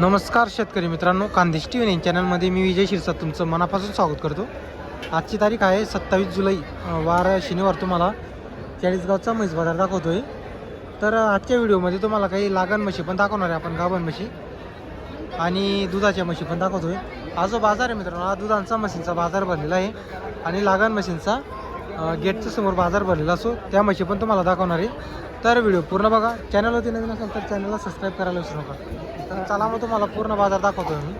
नमस्कार शेतकरी मित्रांनो कांदेश टी व्ही चॅनलमध्ये मी विजय शिरसाट तुमचं मनापासून स्वागत करतो. आजची तारीख आहे सत्तावीस जुलै वार शनिवार तुम्हाला चाळीसगावचा म्हैस बाजार दाखवतो आहे तर आजच्या व्हिडिओमध्ये तुम्हाला काही लागण म्हशी पण दाखवणार आहे आपण गाभण म्हशी. आणि दुधाच्या म्हशी पण दाखवतो आहे हा जो बाजार आहे मित्रांनो हा दुधांचा म्हशींचा बाजार भरलेला आहे. आणि लागण म्हशींचा गेटच्या समोर बाजार भरलेला असो त्या म्हशी पण तुम्हाला दाखवणार आहे. तर व्हिडिओ पूर्ण बघा. चॅनलवरती नवीन असेल तर चॅनलला सबस्क्राईब करायला विसरू नका. तर चला मग तुम्हाला पूर्ण बाजार दाखवतो मी.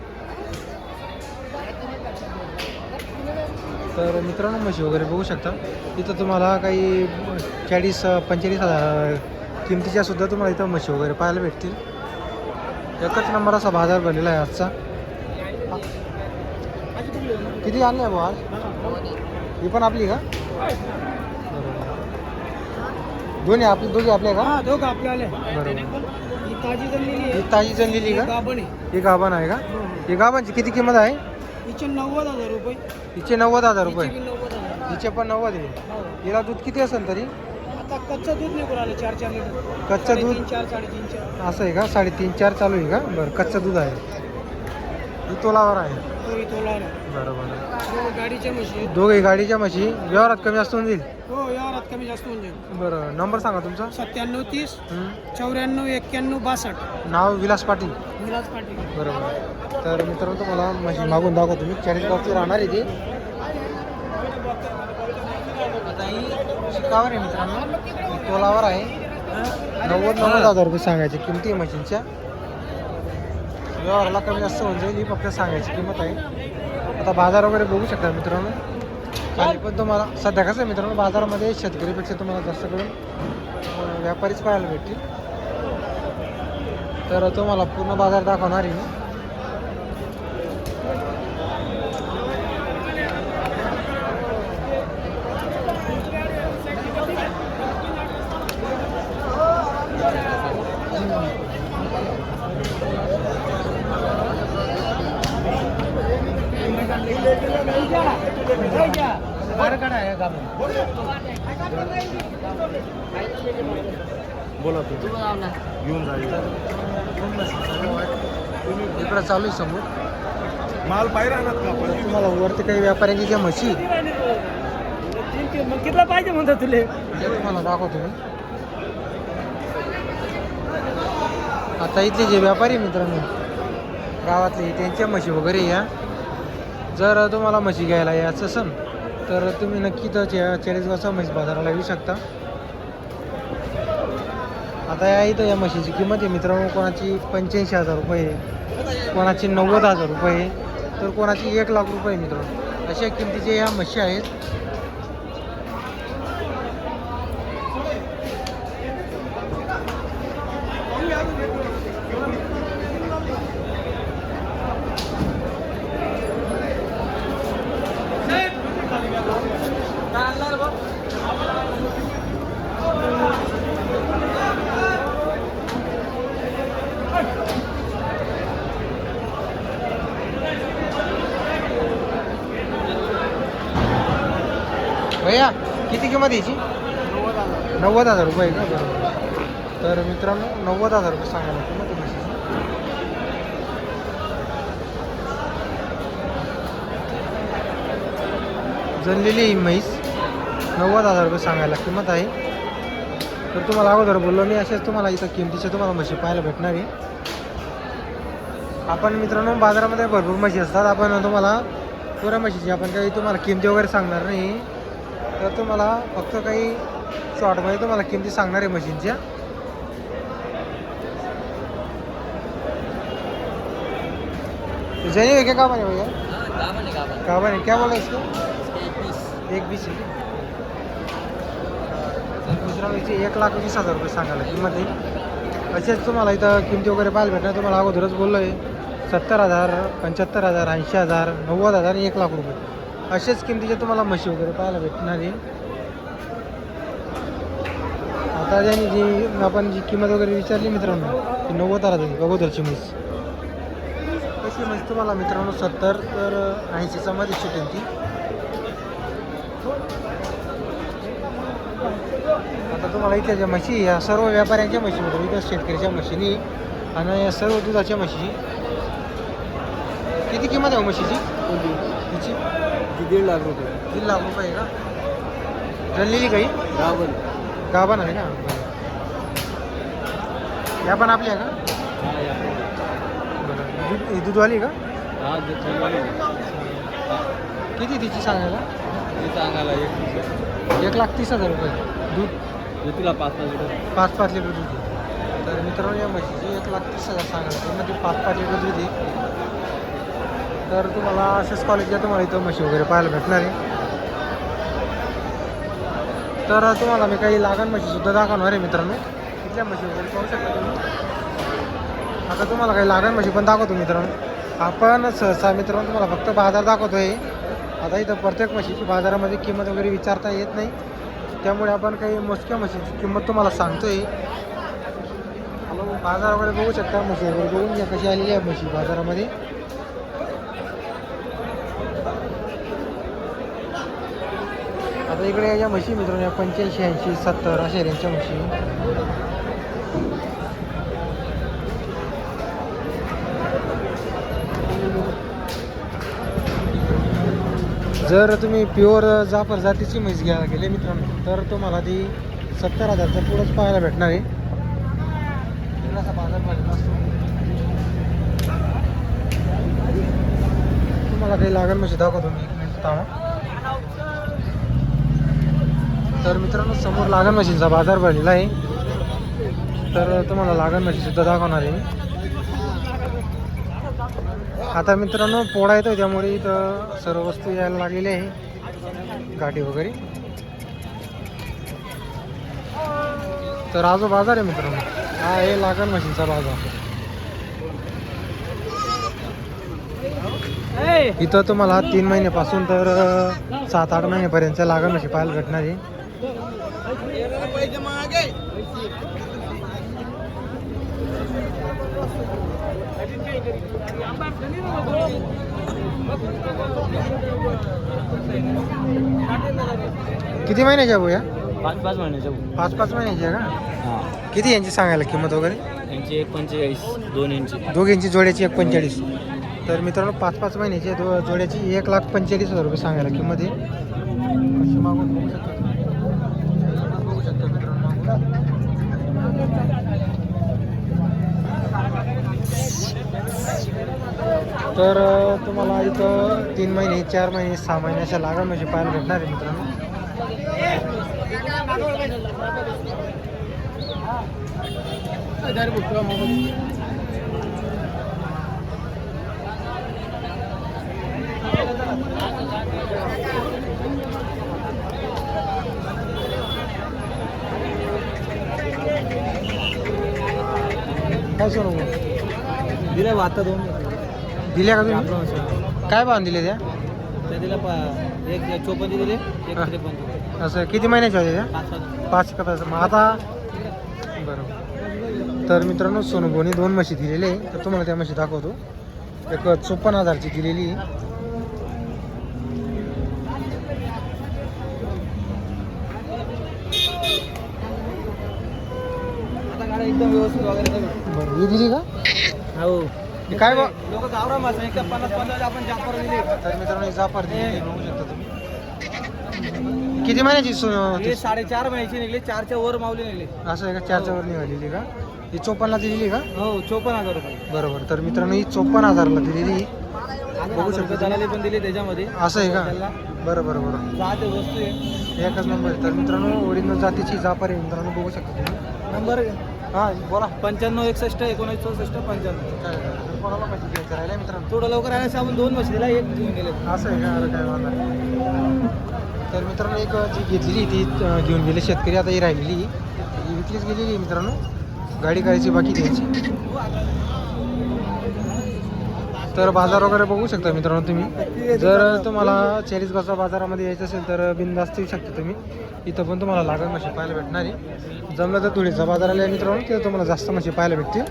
तर मित्रांनो म्हशी वगैरे बघू शकता. इथं तुम्हाला काही चाळीस पंचेचाळीस हजार किमतीच्या सुद्धा तुम्हाला इथं म्हशी वगैरे पाहायला भेटतील. एकच नंबर असा बाजार भरलेला आहे आजचा. किती आणलं आहे भाऊ आज? ही पण आपली का? दोन्ही आपली दोघी आपल्या का? हा दोघं आपले आले बरोबर. ही ताजी जमलेली ही आहे ताजी जनलेली ही का? गाभण आहे. ही गाभण आहे का? ही गाभांची किती किंमत आहे? हिचे नव्वद हजार रुपये. हिचे नव्वद हजार रुपये. हिचे बी नव्वद हजार. हिचे पण नव्वद आहे. हो. हिला दूध किती असेल तरी? आता कच्चं दूध निघून आलं चार चार लिटर. कच्चं दूध? चार साडेतीन चार. असं आहे का? साडेतीन चार चालू आहे का? बरं कच्चं दूध आहे. ही तोलावर आहे. तो इथं लावला बरोबर. दोघं गाडीच्या म्हशी आहेत. दोघे गाडीच्या म्हशी व्यवहारात कमी जास्त होऊन जाईल? हो यावरात कमी जास्त होऊन जाईल. बरं नंबर सांगा तुमचा. सत्त्याण्णव तीस हं. चौऱ्याण्णव एक्क्याण्णव बासष्ट. नाव विलास पाटील. विलास पाटील. बरोबर. तर मित्रांनो तुम्हाला म्हशी मागून दाखवतो मी. चाळीस गावची राहणार आहे ती. आता ही शिकावर आहे मित्रांनो. ही तोलावर आहे नव्वद नव्वद हजार रुपये सांगायची. किमती आहे म्हशींच्या? व्यवहाराला कमी जास्त होऊन जाईल ही फक्त सांगायची किंमत आहे. आता बाजार वगैरे बघू शकता मित्रांनो. आणि पण तुम्हाला सध्या कसं आहे मित्रांनो बाजारामध्ये शेतकरीपेक्षा तुम्हाला जास्त करून व्यापारीच पाहायला भेटतील. तर तुम्हाला पूर्ण बाजार दाखवणार आहे मी बोला तू घेऊन इकडं. चालू आहे समोर. माल बाहेर आणत का आपण तुम्हाला वरती काही व्यापाऱ्यांची ज्या म्हशी. मग कितला पाहिजे म्हणतो तुले? तुम्हाला दाखवतो मी. आता इथले जे व्यापारी मित्रांनो गावातले त्यांच्या म्हशी वगैरे या. जर तुम्हाला म्हशी घ्यायला यायचं असेल तर तुम्ही नक्की तर चा- चाळीसगावचा म्हैस बाजाराला येऊ शकता. आता या इथं या म्हशीची किंमत आहे मित्रांनो कोणाची पंच्याऐंशी हजार रुपये आहे, कोणाची नव्वद हजार रुपये आहे, तर कोणाची एक लाख रुपये मित्रांनो. अशा किमतीचे या म्हशी आहेत भैया किती किंमत याची नव्वद हजार रुपये का? बरोबर. तर मित्रांनो नव्वद हजार रुपये सांगायला किंमत ना तुम्ही जनलेली ही म्हैस नव्वद हजार रुपये सांगायला किंमत आहे. तर तुम्हाला अगोदर बोललो मी अशाच तुम्हाला इथं किमतीच्या तुम्हाला म्हशी पाहायला भेटणार आहे. आपण मित्रांनो बाजारामध्ये भरपूर म्हशी असतात. आपण तुम्हाला पुऱ्या म्हशीची आपण काही तुम्हाला किमती वगैरे सांगणार नाही. तर तुम्हाला फक्त काही शॉर्टमध्ये तुम्हाला किमती सांगणार आहे मशीनच्या. जनी है क्या का बने भैया का बने क्या बोला इसको एक बीस आहे. मित्रांनो याची एक लाख वीस हजार रुपये सांगायला किंमत आहे असेच तुम्हाला इथं किमती वगैरे पाहायला भेटणार. तुम्हाला अगोदरच बोललो आहे सत्तर हजार पंच्याहत्तर हजार ऐंशी हजार नव्वद हजार आणि एक लाख रुपये. असेच किमतीचे तुम्हाला म्हशी वगैरे पाहायला भेटणार आहे. आता ज्यांनी जी आपण जी किंमत वगैरे विचारली मित्रांनो ती नव्वद हजार अगोदरची म्हैस. तशी म्हैस तुम्हाला मित्रांनो सत्तर तर ऐंशीचा मध्ये सुटेल ती. आता तुम्हाला इथल्या ज्या म्हशी या सर्व व्यापाऱ्यांच्या म्हशी मिळतात इथं शेतकऱ्याच्या म्हशीनी आणि या सर्व दुधाच्या म्हशी किती किंमत आहे हो म्हशीची? तिची? दीड लाख रुपये? दीड लाख रुपये का? जळलेली काही? रावण गाभण आहे का बरं. या पण आपल्या आहे का बरं. दूध ही दूधवाली का? हा किती तिची सांगायला? सांगायला एक एक लाख तीस हजार रुपये. दूध? तुला पाच पाच लिटर. पाच पाच लिटर दूध आहे. तर मित्रांनो या म्हशीची एक लाख तीस हजार सांगायला त्यामध्ये पाच पाच लिटर दूध आहे. तर तुम्हाला असेच कॉलेजला तुम्हाला इथं म्हशी वगैरे पाहायला भेटणार आहे. तर तुम्हाला मी काही लागण म्हशीसुद्धा दाखवणार आहे मित्रांनो. इथल्या म्हशी वगैरे पाहू शकता तुम्ही. आता तुम्हाला काही लागण म्हशी पण दाखवतो मित्रांनो. आपण सहसा मित्रांनो तुम्हाला फक्त बाजार दाखवतो आहे आता इथं प्रत्येक म्हशीची बाजारामध्ये किंमत वगैरे विचारता येत नाही. त्यामुळे आपण काही मोजक्या म्हशीची किंमत तुम्हाला सांगतो आहे बाजार वगैरे बघू शकता. म्हशी वगैरे बघून घ्या कशी आलेली आहे म्हशी बाजारामध्ये आता इकडे या म्हशी मित्रांनो या पंच्याऐंशी ऐंशी सत्तर अशा रेंजच्या म्हशी. जर तुम्ही प्युअर जाफर जातीची म्हैस घ्यायला गेले मित्रांनो तर तुम्हाला ती सत्तर हजारचा पुढंच पाहायला भेटणार आहे. बाजार तुम्हाला काही लागेल म्हशी दाखवतो मी एक मिनिट थांबा. तर मित्रांनो समोर लागण मशीनचा बाजार भरलेला आहे. तर तुम्हाला लागण मशीन सुद्धा दाखवणार आहे आता मित्रांनो पोळा येतो त्यामुळे इथं सर्व वस्तू यायला लागलेली आहे. गाठी वगैरे. तर हा जो बाजार आहे मित्रांनो हा आहे लागण मशीनचा बाजार. इथं तुम्हाला तीन महिन्यापासून तर सात आठ महिन्यापर्यंत लागण मशी पाहायला भेटणार आहे. किती महिन्याच्या भाऊ या पाच पाच महिन्याच्या पाच पाच महिन्याची आहे का? हा. किती यांची सांगायला किंमत वगैरे? यांची एक पंचेचाळीस दोन इंची दोघींची जोड्याची एक पंचेचाळीस. तर मित्रांनो पाच पाच महिन्याची दो जोड्याची एक लाख पंचेचाळीस हजार रुपये सांगायला किंमत आहे. अशी मागून बघू शकता तुम्ही. बघू शकता मित्रांनो मागून. तर तुम्हाला इथं तीन महिने चार महिने सहा महिने अशा लागा म्हणजे पाहायला भेटणार आहे मित्रांनो. काय सोनू दिले आता दोन. दिल्या का तुम्ही? काय भाव दिले त्या? त्या दिला पा एक चोपन्न दिले एक हा. त्रेपन्न असं किती महिन्याच्या होत्या त्या? पाच पाच पाच का पाच मग आता बरोबर तर मित्रांनो सोनूभाऊने दोन म्हशी दिलेले आहे तर तुम्हाला त्या म्हशी दाखवतो. एक चोपन्न हजारची दिलेली आहे. आता गाड्या एकदम व्यवस्थित वगैरे बरं ही दिली का? हो. हे काय बा? लोक गावरा मासा एकदम पन्नास पन्नास आपण जाफर दिले. तर मित्रांनो ही जाफर बघू शकता तुम्ही. किती महिन्याची सो- हे साडेचार महिन्याची निघली चारच्या वर माऊली निघली. असं आहे का? चारच्या वर निघालेली का? ही चोपन्नला दिलेली का? हो चोपन्न हजार रुपये. बरोबर. तर मित्रांनो ही चोपन्न हजारला दिलेली. बघू शकतो दलाली पण दिली त्याच्यामध्ये. असं आहे का? त्याला. बरं बरं बरं. दहा ते वस्तू आहे एकच नंबर. आहे तर मित्रांनो ओरिजिनल जातीची जापर आहे. मित्रांनो बघू शकता तुम्ही. नंबर हां बोला. पंच्याण्णव एकसष्ट एकोणीस चौसष्ट पंच्याण्णव. काय? कोणाला माहिती घ्यायचं राहिलं मित्रांनो? थोडं लवकर आल्यास आपण दोन म्हशी दिला एक घेऊन गेले. असं आहे का? अरे काय नाही. तर मित्रांनो एक जी घेतलेली ती घेऊन गेले शेतकरी. आता ही राहिलेली. ही विकलीच गेलेली मित्रांनो. गाडी करायची बाकी द्यायची तर बाजार वगैरे बघू शकता मित्रांनो तुम्ही. जर तुम्हाला चाळीसगावच्या बाजारामध्ये यायचं असेल तर बिनधास्त येऊ शकता तुम्ही. इथं पण तुम्हाला लागत मशी पाहायला भेटणार. आहे जमलं तर तुळीचा बाजार आला मित्रांनो तिथं तुम्हाला जास्त मशी पाहायला भेटतील.